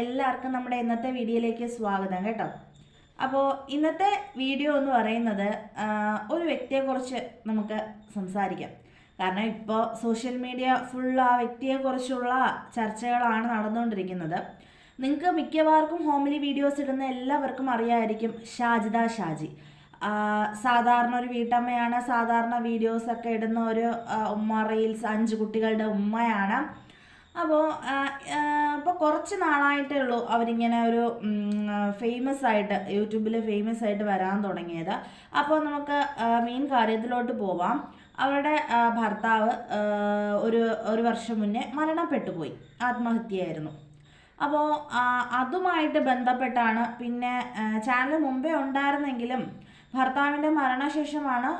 എല്ലാവർക്കും നമ്മുടെ ഇന്നത്തെ വീഡിയോയിലേക്ക് സ്വാഗതം കേട്ടോ. അപ്പോൾ ഇന്നത്തെ വീഡിയോ എന്ന് പറയുന്നത് ഒരു വ്യക്തിയെക്കുറിച്ച് നമുക്ക് സംസാരിക്കാം. കാരണം ഇപ്പോൾ സോഷ്യൽ മീഡിയ ഫുൾ ആ വ്യക്തിയെക്കുറിച്ചുള്ള ചർച്ചകളാണ് നടന്നുകൊണ്ടിരിക്കുന്നത്. നിങ്ങൾക്ക് മിക്കവാർക്കും ഹോംലി വീഡിയോസ് ഇടുന്ന എല്ലാവർക്കും അറിയാമായിരിക്കും ഷാജിദ ഷാജി. സാധാരണ ഒരു വീട്ടമ്മയാണ് സാധാരണ വീഡിയോസൊക്കെ ഇടുന്ന ഒരു ഉമ്മ റീൽസ് അഞ്ച് കുട്ടികളുടെ ഉമ്മയാണ്. അപ്പോൾ ഇപ്പോൾ കുറച്ച് നാളായിട്ടേ ഉള്ളൂ അവരിങ്ങനെ ഒരു ഫേമസ് ആയിട്ട് യൂട്യൂബിൽ ഫേമസ് ആയിട്ട് വരാൻ തുടങ്ങിയത്. അപ്പോൾ നമുക്ക് മെയിൻ കാര്യത്തിലോട്ട് പോവാം. അവരുടെ ഭർത്താവ് ഒരു ഒരു വർഷം മുന്നേ മരണപ്പെട്ടു പോയി. ആത്മഹത്യയായിരുന്നു. അപ്പോൾ അതുമായിട്ട് ബന്ധപ്പെട്ടാണ് പിന്നെ ചാനൽ മുമ്പേ ഉണ്ടായിരുന്നെങ്കിലും ഭർത്താവിന്റെ മരണശേഷമാണ്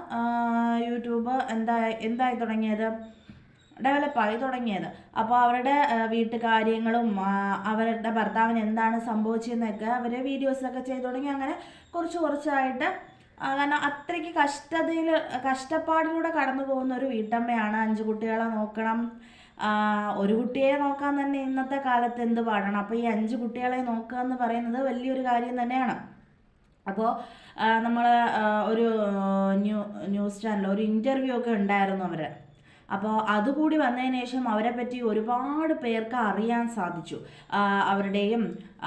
യൂട്യൂബ് എന്താ എന്തായി തുടങ്ങിയത്? ഡെവലപ്പായി തുടങ്ങിയത്. അപ്പോൾ അവരുടെ വീട്ടുകാര്യങ്ങളും അവരുടെ ഭർത്താവിന് എന്താണ് സംഭവിച്ചതെന്നൊക്കെ അവർ വീഡിയോസൊക്കെ ചെയ്തു തുടങ്ങി. അങ്ങനെ കുറച്ച് കുറച്ചായിട്ട് കാരണം അത്രയ്ക്ക് കഷ്ടതയിൽ കഷ്ടപ്പാടിലൂടെ കടന്നു പോകുന്ന ഒരു വീട്ടമ്മയാണ് അഞ്ച് കുട്ടികളെ നോക്കണം. ഒരു കുട്ടിയെ നോക്കാൻ തന്നെ ഇന്നത്തെ കാലത്ത് എന്ത് പാടണം? അപ്പോൾ ഈ അഞ്ച് കുട്ടികളെ നോക്കുക എന്ന് പറയുന്നത് വലിയൊരു കാര്യം തന്നെയാണ്. അപ്പോൾ നമ്മൾ ഒരു ന്യൂ ന്യൂസ് ചാനൽ ഒരു ഇന്റർവ്യൂ ഒക്കെ ഉണ്ടായിരുന്നു അവർ അപ്പോൾ അതുകൂടി വന്നതിന് ശേഷം അവരെ പറ്റി ഒരുപാട് പേർക്ക് അറിയാൻ സാധിച്ചു. അവരുടെയും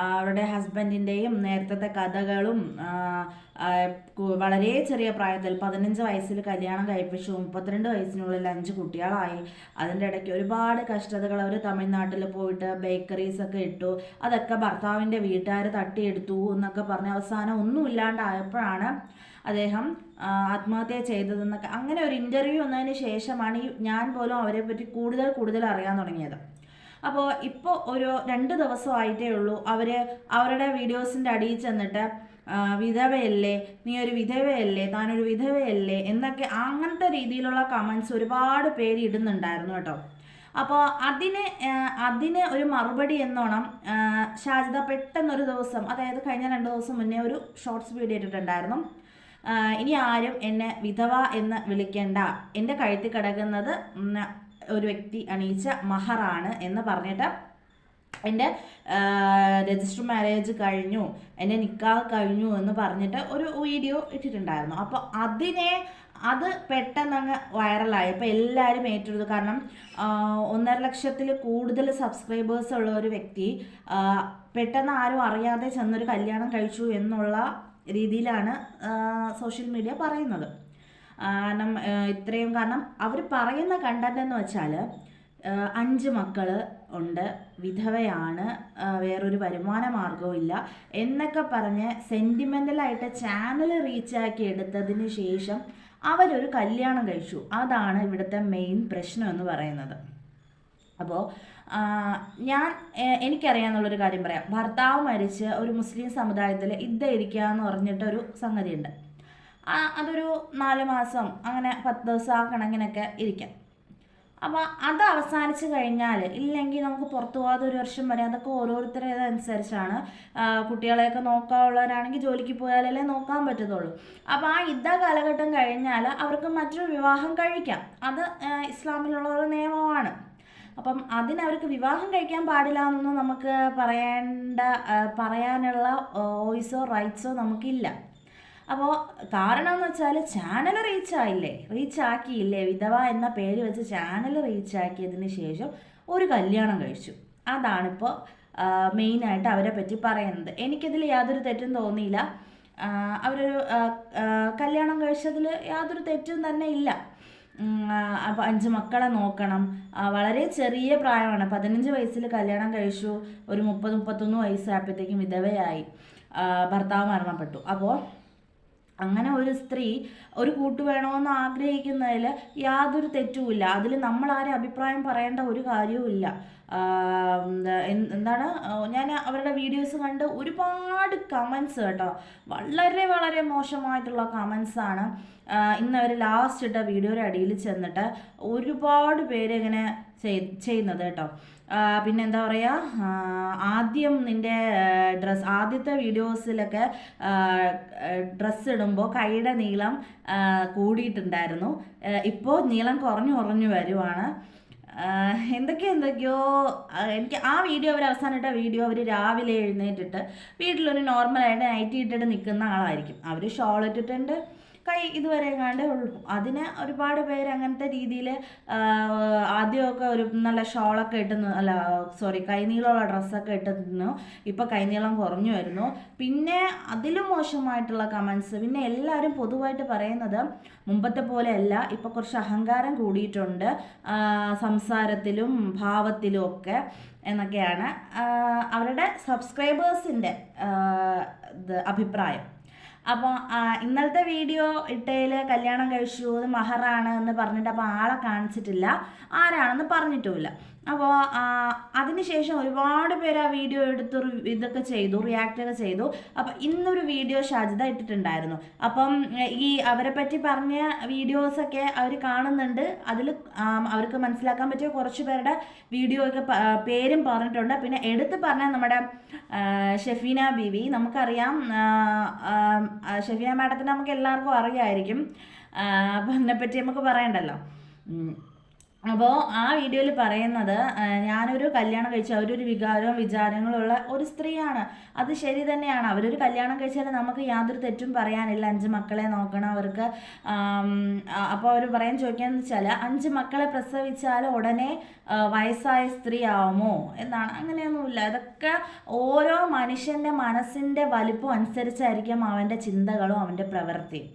അവരുടെ ഹസ്ബൻഡിന്റെയും നേരത്തെ കഥകളും വളരെ ചെറിയ പ്രായത്തിൽ പതിനഞ്ച് വയസ്സിൽ കല്യാണം കഴിപ്പിച്ചു മുപ്പത്തിരണ്ട് വയസ്സിനുള്ളിൽ അഞ്ച് കുട്ടികളായി. അതിന്റെ ഇടയ്ക്ക് ഒരുപാട് കഷ്ടതകൾ അവർ തമിഴ്നാട്ടിൽ പോയിട്ട് ബേക്കറീസ് ഒക്കെ ഇട്ടു. അതൊക്കെ ഭർത്താവിന്റെ വീട്ടുകാർ തട്ടിയെടുത്തു എന്നൊക്കെ പറഞ്ഞ് അവസാനം ഒന്നും ഇല്ലാണ്ടായപ്പോഴാണ് അദ്ദേഹം ആത്മഹത്യ ചെയ്തതെന്നൊക്കെ അങ്ങനെ ഒരു ഇന്റർവ്യൂ വന്നതിന് ശേഷമാണ് ഈ ഞാൻ പോലും അവരെ പറ്റി കൂടുതൽ കൂടുതൽ അറിയാൻ തുടങ്ങിയത്. അപ്പോൾ ഇപ്പോൾ ഒരു രണ്ട് ദിവസമായിട്ടേ ഉള്ളൂ. അവർ അവരുടെ വീഡിയോസിന്റെ അടിയിൽ ചെന്നിട്ട് വിധവയല്ലേ? നീ ഒരു വിധവയല്ലേ? താനൊരു വിധവയല്ലേ? എന്നൊക്കെ അങ്ങനത്തെ രീതിയിലുള്ള കമൻസ് ഒരുപാട് പേര് ഇടുന്നുണ്ടായിരുന്നു കേട്ടോ. അപ്പോൾ അതിന് അതിന് ഒരു മറുപടി എന്നോണം ഷാജിത പെട്ടെന്നൊരു ദിവസം അതായത് കഴിഞ്ഞ രണ്ട് ദിവസം മുന്നേ ഒരു ഷോർട്സ് വീഡിയോ ഇട്ടിട്ടുണ്ടായിരുന്നു. ഇനി ആരും എന്നെ വിധവ എന്ന് വിളിക്കേണ്ട. എന്റെ കഴുത്തിൽ കിടക്കുന്നത് ഒരു വ്യക്തി അണിയിച്ച മഹറാണ് എന്ന് പറഞ്ഞിട്ട് എന്റെ രജിസ്റ്റർ മാരേജ് കഴിഞ്ഞു എന്റെ നിക്കാഹ് കഴിഞ്ഞു എന്ന് പറഞ്ഞിട്ട് ഒരു വീഡിയോ ഇട്ടിട്ടുണ്ടായിരുന്നു. അപ്പോൾ അതിനെ അത് പെട്ടെന്ന് അങ്ങ് വൈറലായി. അപ്പോൾ എല്ലാവരും ഏറ്റെടുത്തു. കാരണം ഒന്നര ലക്ഷത്തിൽ കൂടുതൽ സബ്സ്ക്രൈബേഴ്സ് ഉള്ള ഒരു വ്യക്തി പെട്ടെന്ന് ആരും അറിയാതെ ചെന്നൊരു കല്യാണം കഴിച്ചു എന്നുള്ള രീതിയിലാണ് സോഷ്യൽ മീഡിയ പറയുന്നത്. കാരണം ഇത്രയും കാരണം അവർ പറയുന്ന കണ്ടന്റ് എന്ന് വെച്ചാൽ അഞ്ച് മക്കൾ ഉണ്ട്. വിധവയാണ്. വേറൊരു വരുമാന മാർഗവും ഇല്ല. എന്നൊക്കെ പറഞ്ഞ് സെന്റിമെന്റലായിട്ട് ചാനൽ റീച്ചാക്കി എടുത്തതിന് ശേഷം അവരൊരു കല്യാണം കഴിച്ചു. അതാണ് ഇവിടുത്തെ മെയിൻ പ്രശ്നം എന്ന് പറയുന്നത്. അപ്പോൾ ഞാൻ എനിക്കറിയാമെന്നുള്ളൊരു കാര്യം പറയാം. ഭർത്താവ് മരിച്ച് ഒരു മുസ്ലിം സമുദായത്തിൽ ഇദ്ദ ഇരിക്കുക എന്ന് പറഞ്ഞിട്ടൊരു സംഗതിയുണ്ട്. അതൊരു നാല് മാസം അങ്ങനെ പത്ത് ദിവസം ആ കണക്കിനൊക്കെ ഇരിക്കാം. അപ്പോൾ അത് അവസാനിച്ച് കഴിഞ്ഞാൽ ഇല്ലെങ്കിൽ നമുക്ക് പുറത്തു പോകാതെ ഒരു വർഷം വരെ അതൊക്കെ ഓരോരുത്തരുടെ അനുസരിച്ചാണ് കുട്ടികളെയൊക്കെ നോക്കാനുള്ളവരാണെങ്കിൽ ജോലിക്ക് പോയാലല്ലേ നോക്കാൻ പറ്റത്തുള്ളൂ. അപ്പോൾ ആ യുദ്ധ കാലഘട്ടം കഴിഞ്ഞാൽ അവർക്ക് മറ്റൊരു വിവാഹം കഴിക്കാം. അത് ഇസ്ലാമിലുള്ള ഒരു നിയമമാണ്. അപ്പം അതിന് അവർക്ക് വിവാഹം കഴിക്കാൻ പാടില്ല എന്നൊന്നും നമുക്ക് പറയേണ്ട പറയാനുള്ള വോയിസോ റൈറ്റ്സോ നമുക്കില്ല. അപ്പോൾ കാരണം എന്ന് വെച്ചാൽ ചാനൽ റീച്ച് ആയില്ലേ? റീച്ച് ആക്കിയില്ലേ? വിധവ എന്ന പേര് വെച്ച് ചാനൽ റീച്ച് ആക്കിയതിന് ശേഷം ഒരു കല്യാണം കഴിച്ചു. അതാണിപ്പോൾ മെയിനായിട്ട് അവരെ പറ്റി പറയുന്നത്. എനിക്കതിൽ യാതൊരു തെറ്റും തോന്നിയില്ല. അവരൊരു കല്യാണം കഴിച്ചതിൽ യാതൊരു തെറ്റും തന്നെ ഇല്ല. അപ്പോൾ അഞ്ച് മക്കളെ നോക്കണം. വളരെ ചെറിയ പ്രായമാണ്. പതിനഞ്ച് വയസ്സിൽ കല്യാണം കഴിച്ചു. ഒരു മുപ്പത് മുപ്പത്തൊന്ന് വയസ്സായപ്പോഴത്തേക്കും വിധവയായി. ഭർത്താവ് മരണപ്പെട്ടു. അപ്പോൾ അങ്ങനെ ഒരു സ്ത്രീ ഒരു കൂട്ട് വേണമെന്ന് ആഗ്രഹിക്കുന്നതിൽ യാതൊരു തെറ്റുമില്ല. അതിൽ നമ്മൾ ആരും അഭിപ്രായം പറയേണ്ട ഒരു കാര്യവുമില്ല. എന്താണ് ഞാൻ അവരുടെ വീഡിയോസ് കണ്ട് ഒരുപാട് കമൻസ് കേട്ടോ. വളരെ വളരെ മോശമായിട്ടുള്ള കമൻസാണ് ഇന്ന് അവർ ലാസ്റ്റ് ഇട്ട വീഡിയോയുടെ അടിയിൽ ചെന്നിട്ട് ഒരുപാട് പേര് ഇങ്ങനെ ചെയ്- ചെയ്യുന്നത് കേട്ടോ. പിന്നെ എന്താ പറയുക ആദ്യം നിന്റെ ഡ്രസ് ആദ്യത്തെ വീഡിയോസിലൊക്കെ ഡ്രസ്സ് ഇടുമ്പോൾ കൈയുടെ നീളം കൂടിയിട്ടുണ്ടായിരുന്നു. ഇപ്പോൾ നീളം കുറഞ്ഞു കുറഞ്ഞു വരുവാണ്. എന്തൊക്കെയോ എന്തൊക്കെയോ എനിക്ക് ആ വീഡിയോ അവർ അവസാനമായിട്ട് വീഡിയോ അവർ രാവിലെ എഴുന്നേറ്റിട്ട് വീട്ടിലൊരു നോർമലായിട്ട് നൈറ്റി ഇട്ടിട്ട് നിൽക്കുന്ന ആളായിരിക്കും. അവർ ഷോൾ ഇട്ടിട്ടുണ്ട്. കൈ ഇതുവരെ എങ്ങാണ്ടേ ഉള്ളൂ അതിന് ഒരുപാട് പേര് അങ്ങനത്തെ രീതിയിൽ ആദ്യമൊക്കെ ഒരു നല്ല ഷോളൊക്കെ ഇട്ട് നി- അല്ല സോറി കൈനീളമുള്ള ഡ്രസ്സൊക്കെ ഇട്ട് നിന്നു. ഇപ്പോൾ കൈനീളം കുറഞ്ഞു വരുന്നു. പിന്നെ അതിലും മോശമായിട്ടുള്ള കമൻസ് പിന്നെ എല്ലാവരും പൊതുവായിട്ട് പറയുന്നത് മുമ്പത്തെ പോലെയല്ല. ഇപ്പോൾ കുറച്ച് അഹങ്കാരം കൂടിയിട്ടുണ്ട് സംസാരത്തിലും ഭാവത്തിലും ഒക്കെ എന്നൊക്കെയാണ് അവരുടെ സബ്സ്ക്രൈബേഴ്സിന്റെ അഭിപ്രായം. അപ്പോൾ ഇന്നലത്തെ വീഡിയോ ഇട്ടയിൽ കല്യാണം കഴിച്ചു അത് മഹറാണ് എന്ന് പറഞ്ഞിട്ട് അപ്പോൾ ആളെ കാണിച്ചിട്ടില്ല. ആരാണെന്ന് പറഞ്ഞിട്ടുമില്ല. അപ്പോൾ അതിനുശേഷം ഒരുപാട് പേര് ആ വീഡിയോ എടുത്ത് ഇതൊക്കെ ചെയ്തു റിയാക്ട് ഒക്കെ ചെയ്തു. അപ്പം ഇന്നൊരു വീഡിയോ ഷാജിത ഇട്ടിട്ടുണ്ടായിരുന്നു. അപ്പം ഈ അവരെ പറ്റി പറഞ്ഞ വീഡിയോസൊക്കെ അവർ കാണുന്നുണ്ട്. അതിൽ അവർക്ക് മനസ്സിലാക്കാൻ പറ്റിയ കുറച്ച് പേരുടെ വീഡിയോ ഒക്കെ പേരും പറഞ്ഞിട്ടുണ്ട്. പിന്നെ എടുത്ത് പറഞ്ഞ നമ്മുടെ ഷെഫീന ബീവി നമുക്കറിയാം ഷെഫീന മാഡത്തിനെ നമുക്ക് എല്ലാവർക്കും അറിയാമായിരിക്കും അപ്പം അതിനെപ്പറ്റി നമുക്ക് പറയണ്ടല്ലോ. അപ്പോൾ ആ വീഡിയോയിൽ പറയുന്നത് ഞാനൊരു കല്യാണം കഴിച്ച അവരൊരു വികാരവും വിചാരങ്ങളുള്ള ഒരു സ്ത്രീയാണ്. അത് ശരി തന്നെയാണ്. അവരൊരു കല്യാണം കഴിച്ചാൽ നമുക്ക് യാതൊരു തെറ്റും പറയാനില്ല. അഞ്ച് മക്കളെ നോക്കണം അവർക്ക്. അപ്പോൾ അവർ പറയാൻ ചോദിക്കാന്ന് വെച്ചാൽ അഞ്ച് മക്കളെ പ്രസവിച്ചാൽ ഉടനെ വയസ്സായ സ്ത്രീ ആവുമോ എന്നാണ്. അങ്ങനെയൊന്നുമില്ല. അതൊക്കെ ഓരോ മനുഷ്യന്റെ മനസ്സിന്റെ വലിപ്പം അനുസരിച്ചായിരിക്കും അവന്റെ ചിന്തകളും അവന്റെ പ്രവൃത്തിയും.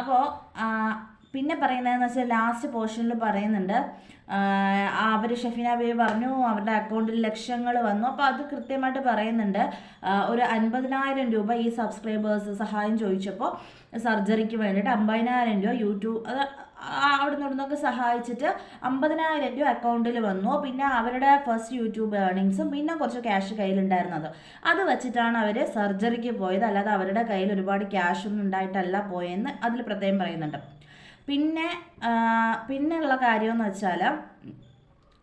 അപ്പോൾ പിന്നെ പറയുന്നതെന്ന് വെച്ചാൽ ലാസ്റ്റ് പോർഷനിൽ പറയുന്നുണ്ട് അവർ ഷഫീന ബേബി പറഞ്ഞു അവരുടെ അക്കൗണ്ടിൽ ലക്ഷങ്ങൾ വന്നു. അപ്പോൾ അത് കൃത്യമായിട്ട് പറയുന്നുണ്ട് ഒരു അൻപതിനായിരം രൂപ ഈ സബ്സ്ക്രൈബേഴ്സ് സഹായം ചോദിച്ചപ്പോൾ സർജറിക്ക് വേണ്ടിയിട്ട് അമ്പതിനായിരം രൂപ യൂട്യൂബ് അത് അവിടെ നിന്നൊക്കെ സഹായിച്ചിട്ട് അമ്പതിനായിരം രൂപ അക്കൗണ്ടിൽ വന്നു. പിന്നെ അവരുടെ ഫസ്റ്റ് യൂട്യൂബ് ഏർണിങ്സും പിന്നെ കുറച്ച് ക്യാഷ് കയ്യിലുണ്ടായിരുന്നത്. അത് വെച്ചിട്ടാണ് അവർ സർജറിക്ക് പോയത്. അല്ലാതെ അവരുടെ കയ്യിൽ ഒരുപാട് ക്യാഷ് ഒന്നും ഉണ്ടായിട്ടല്ല പോയെന്ന് അതിൽ പ്രത്യേകം പറയുന്നുണ്ട്. പിന്നെ പിന്നെയുള്ള കാര്യമെന്ന് വെച്ചാൽ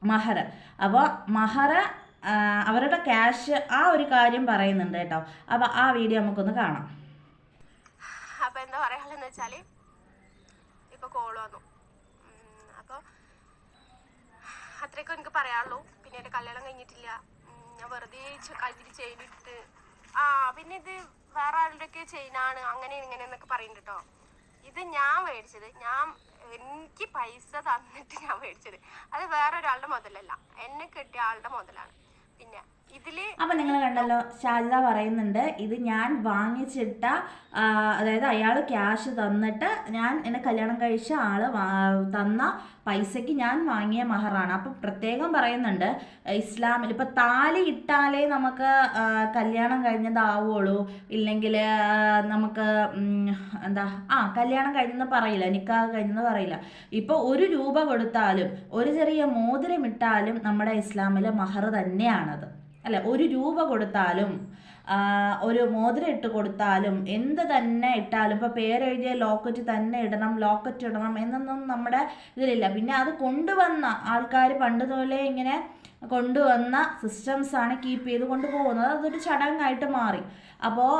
മഹർ. അപ്പോൾ മഹർ അവരുടെ ക്യാഷ് ആ ഒരു കാര്യം പറയുന്നുണ്ട് കേട്ടോ. അപ്പോൾ ആ വീഡിയോ നമുക്കൊന്ന് കാണാം. അപ്പോൾ എന്താ പറയാനുള്ളതെന്ന് വെച്ചാൽ ഇപ്പോൾ കോൾ വന്നു. അപ്പോൾ അപ്പൊ അത്രയൊക്കെ എനിക്ക് പറയാനുള്ളൂ. പിന്നെ എന്റെ കല്യാണം കഴിഞ്ഞിട്ടില്ല. ഞാൻ വെറുതെ കഴുത്തിൽ ചെയിനിട്ട് ആ പിന്നെ ഇത് വേറെ ആളുടെയൊക്കെ ചെയിനാണ് അങ്ങനെ ഇങ്ങനെ എന്നൊക്കെ പറയുന്നുണ്ട് കേട്ടോ. ഇത് ഞാൻ മേടിച്ചത്. ഞാൻ എനിക്ക് പൈസ തന്നിട്ട് ഞാൻ മേടിച്ചത്. അത് വേറെ ഒരാളുടെ മുതലല്ല. എന്നെ കിട്ടിയ ആളുടെ മുതലാണ്. പിന്നെ അപ്പം നിങ്ങൾ കണ്ടല്ലോ ഷാജിദ പറയുന്നുണ്ട് ഇത് ഞാൻ വാങ്ങിച്ചിട്ട അതായത് അയാൾ ക്യാഷ് തന്നിട്ട് ഞാൻ എന്നെ കല്യാണം കഴിച്ച ആൾ തന്ന പൈസയ്ക്ക് ഞാൻ വാങ്ങിയ മഹറാണ്. അപ്പം പ്രത്യേകം പറയുന്നുണ്ട് ഇസ്ലാമിൽ ഇപ്പം താലി ഇട്ടാലേ നമുക്ക് കല്യാണം കഴിഞ്ഞതാവുള്ളൂ. ഇല്ലെങ്കിൽ നമുക്ക് എന്താ ആ കല്യാണം കഴിഞ്ഞെന്ന് പറയില്ല നിക്കാഹ് കഴിഞ്ഞെന്ന് പറയില്ല. ഇപ്പോൾ ഒരു രൂപ കൊടുത്താലും ഒരു ചെറിയ മോതിരം ഇട്ടാലും നമ്മുടെ ഇസ്ലാമിലെ മഹർ തന്നെയാണത്. അല്ല ഒരു രൂപ കൊടുത്താലും ഒരു മോതിരം ഇട്ട് കൊടുത്താലും എന്ത് തന്നെ ഇട്ടാലും ഇപ്പോൾ പേരെഴുതിയ ലോക്കറ്റ് തന്നെ ഇടണം ലോക്കറ്റ് ഇടണം എന്നൊന്നും നമ്മുടെ ഇതിലില്ല. പിന്നെ അത് കൊണ്ടുവന്ന ആൾക്കാർ പണ്ട് പോലെ ഇങ്ങനെ കൊണ്ടുവന്ന സിസ്റ്റംസ് ആണ് കീപ്പ് ചെയ്ത് കൊണ്ടുപോകുന്നത്. അതൊരു ചടങ്ങായിട്ട് മാറി. അപ്പോൾ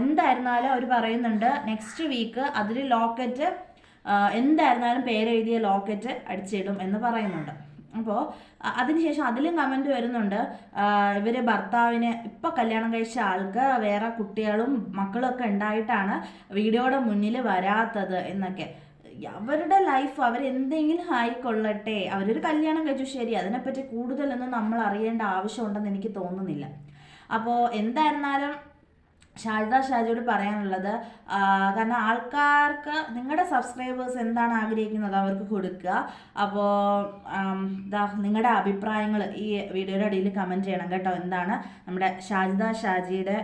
എന്തായിരുന്നാലും അവർ പറയുന്നുണ്ട് നെക്സ്റ്റ് വീക്ക് അതിൽ ലോക്കറ്റ് എന്തായിരുന്നാലും പേരെഴുതിയ ലോക്കറ്റ് അടിച്ചിടും എന്ന് പറയുന്നുണ്ട്. അപ്പോൾ അതിനുശേഷം അതിലും കമന്റ് വരുന്നുണ്ട്. ഇവർ ഭർത്താവിനെ ഇപ്പോൾ കല്യാണം കഴിച്ച ആൾക്ക് വേറെ കുട്ടികളും മക്കളൊക്കെ ഉണ്ടായിട്ടാണ് വീഡിയോയുടെ മുന്നിൽ വരാത്തത് എന്നൊക്കെ. അവരുടെ ലൈഫ് അവരെന്തെങ്കിലും ആയിക്കൊള്ളട്ടെ. അവരൊരു കല്യാണം കഴിച്ചു. ശരി അതിനെപ്പറ്റി കൂടുതലൊന്നും നമ്മൾ അറിയേണ്ട ആവശ്യമുണ്ടെന്ന് എനിക്ക് തോന്നുന്നില്ല. അപ്പോൾ എന്തായിരുന്നാലും ഷാജിദ ഷാജിയോട് പറയാനുള്ളത് കാരണം ആൾക്കാർക്ക് നിങ്ങളുടെ സബ്സ്ക്രൈബേഴ്സ് എന്താണ് ആഗ്രഹിക്കുന്നത് അവർക്ക് കൊടുക്കുക. അപ്പോൾ ഇതാ നിങ്ങളുടെ അഭിപ്രായങ്ങൾ ഈ വീഡിയോയുടെ അടിയിൽ കമന്റ് ചെയ്യണം കേട്ടോ. എന്താണ് നമ്മുടെ ഷാജിദ ഷാജിയുടെ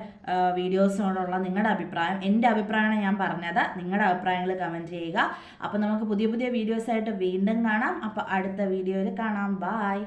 വീഡിയോസിനോടുള്ള നിങ്ങളുടെ അഭിപ്രായം. എന്റെ അഭിപ്രായമാണ് ഞാൻ പറഞ്ഞത്. നിങ്ങളുടെ അഭിപ്രായങ്ങൾ കമന്റ് ചെയ്യുക. അപ്പോൾ നമുക്ക് പുതിയ പുതിയ വീഡിയോസായിട്ട് വീണ്ടും കാണാം. അപ്പോൾ അടുത്ത വീഡിയോയിൽ കാണാം. ബായ്